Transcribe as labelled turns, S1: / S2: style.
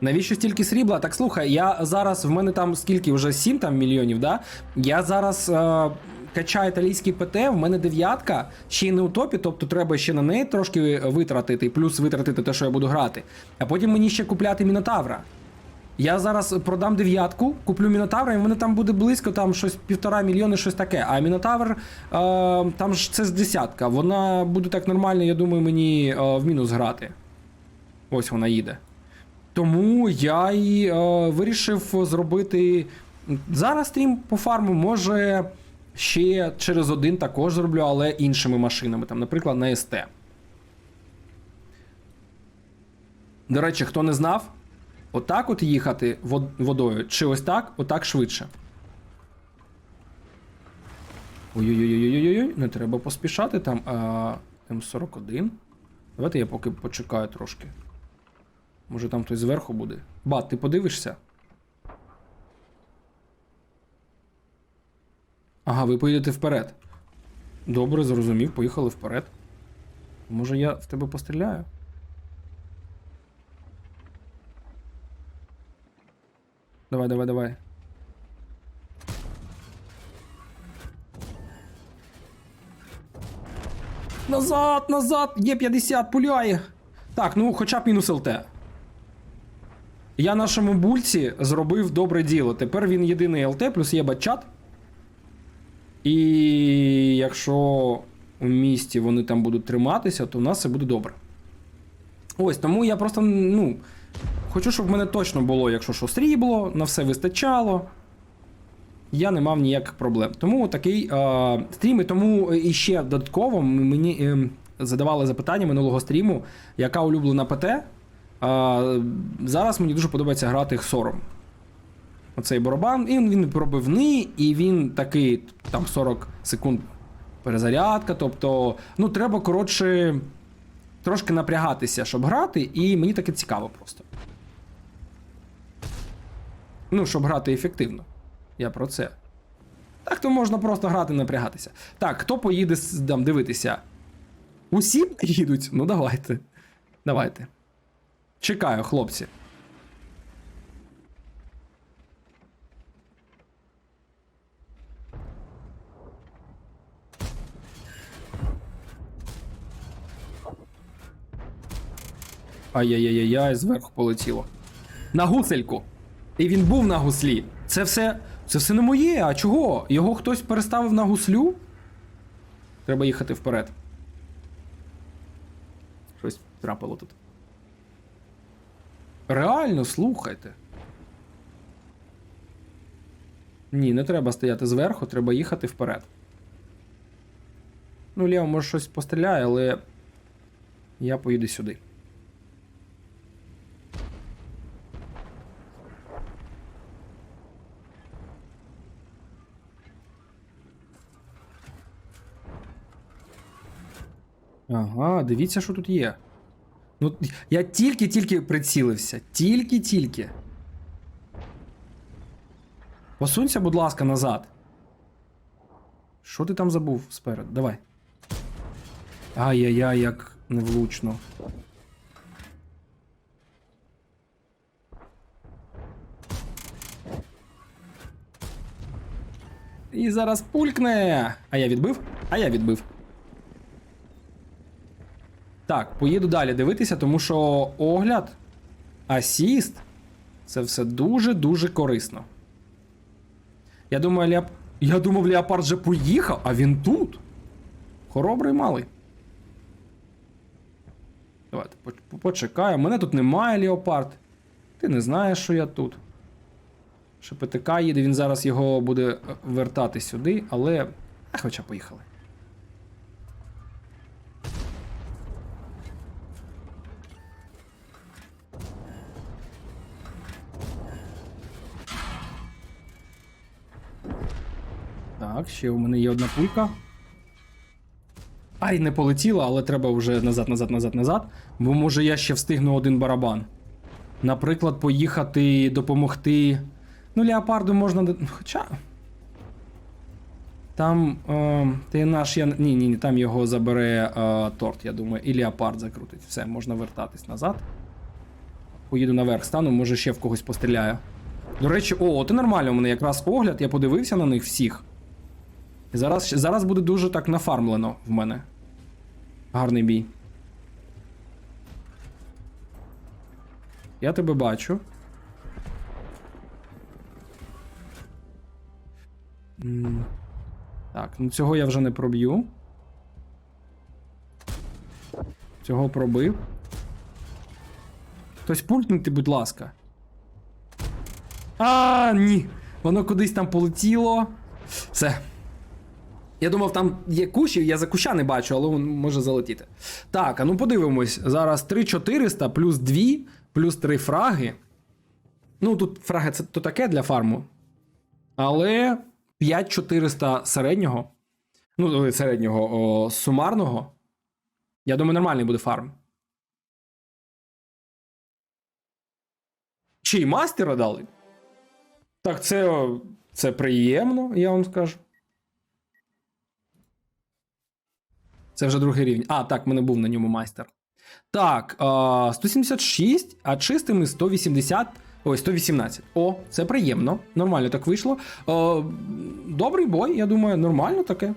S1: Навіщо стільки срібла? Так слухай, я зараз в мене там скільки вже 7 там мільйонів, да? Я зараз е, качаю італійський ПТ, в мене дев'ятка, ще й не у топі, тобто треба ще на неї трошки витратити, плюс витратити те, що я буду грати. А потім мені ще купляти Мінотавра. Я зараз продам дев'ятку, куплю Мінотавра, і в мене там буде близько там щось півтора мільйони, щось таке. А Мінотавр, е, там ж це з десятка. Вона буде так нормально, я думаю, мені е, в мінус грати. Ось вона їде. Тому я і е, вирішив зробити зараз стрім по фарму, може ще через один також зроблю, але іншими машинами, там, наприклад, на СТ. До речі, хто не знав, отак от їхати водою, чи ось так, отак швидше. Ой-ой-ой-ой-ой, не треба поспішати там. А, М41. Давайте я поки почекаю трошки. Може там хтось зверху буде. Бат, ти подивишся? Ага, ви поїдете вперед. Добре, зрозумів, поїхали вперед. Може я в тебе постріляю? Давай, давай, давай. Назад, назад! Є 50, пуляє! Так, ну хоча б мінус ЛТ. Я нашому бульці зробив добре діло. Тепер він єдиний ЛТ, плюс є батчат. І якщо у місті вони там будуть триматися, то в нас все буде добре. Ось, тому я просто, ну. Хочу, щоб в мене точно було, якщо що срібло, на все вистачало. Я не мав ніяких проблем. Тому такий е, стрім, і тому і ще додатково мені е, задавали запитання минулого стріму, яка улюблена ПТ. Е, зараз мені дуже подобається грати Сором. Оцей барабан, і він, пробивний, і він такий там 40 секунд перезарядка. Тобто, ну, треба, коротше, трошки напрягатися, щоб грати, і мені таке цікаво просто. Ну, щоб грати ефективно. Я про це. Так то можна просто грати, напрягатися. Так, хто поїде там, дивитися? Усі їдуть? Ну давайте. Давайте. Чекаю, хлопці. Ай-яй-яй-яй, зверху полетіло. На гусельку. І він був на гуслі. Це все. Це все не моє. А чого? Його хтось переставив на гуслю? Треба їхати вперед. Щось трапило тут. Реально, слухайте. Ні, не треба стояти зверху, треба їхати вперед. Ну, Лео, може щось постріляє, але я поїду сюди. Ага, дивіться, що тут є. Ну, я тільки-тільки прицілився. Тільки-тільки. Посунься, будь ласка, назад. Що ти там забув спереду? Давай. Ай-яй-яй, як невлучно. І зараз пулькне. А я відбив? А я відбив. Так, поїду далі дивитися, тому що огляд, асіст це все дуже-дуже корисно. Я думаю, Леоп... Я думав, Леопард вже поїхав, а він тут. Хоробрий малий. Давайте почекаю. Мене тут немає Леопард. Ти не знаєш, що я тут. ШПТК їде, він зараз його буде е, вертати сюди, але. А хоча поїхали. Так, ще у мене є одна пулька. Ай, не полетіла, але треба вже назад, назад, назад, назад. Бо може я ще встигну один барабан. Наприклад, поїхати допомогти. Ну, леопарду можна. Хоча. Там. Е, ти наш я. Ні, ні, ні, там його забере е, торт, я думаю, і леопард закрутить. Все, можна вертатись назад. Поїду наверх, стану, може ще в когось постріляю. До речі, о, і нормально, у мене якраз огляд, я подивився на них всіх. Зараз, зараз буде дуже так нафармлено в мене. Гарний бій. Я тебе бачу. Так, ну цього я вже не проб'ю. Цього пробив. Хтось пультнути, будь ласка. А, ні. Воно кудись там полетіло. Все. Я думав, там є кущі, я за куща не бачу, але він може залетіти. Так, а ну подивимось. Зараз 3400 плюс 2, плюс 3 фраги. Ну, тут фраги це то таке для фарму. Але 5400 середнього. Ну, ой, середнього о, сумарного. Я думаю, нормальний буде фарм. Чи й мастера дали? Так, це, це приємно, я вам скажу. Це вже другий рівень. А, так, в мене був на ньому майстер. Так, 176, а чистими 180. Ой, 118. О, це приємно. Нормально так вийшло. Е, добрий бой, я думаю, нормально таке.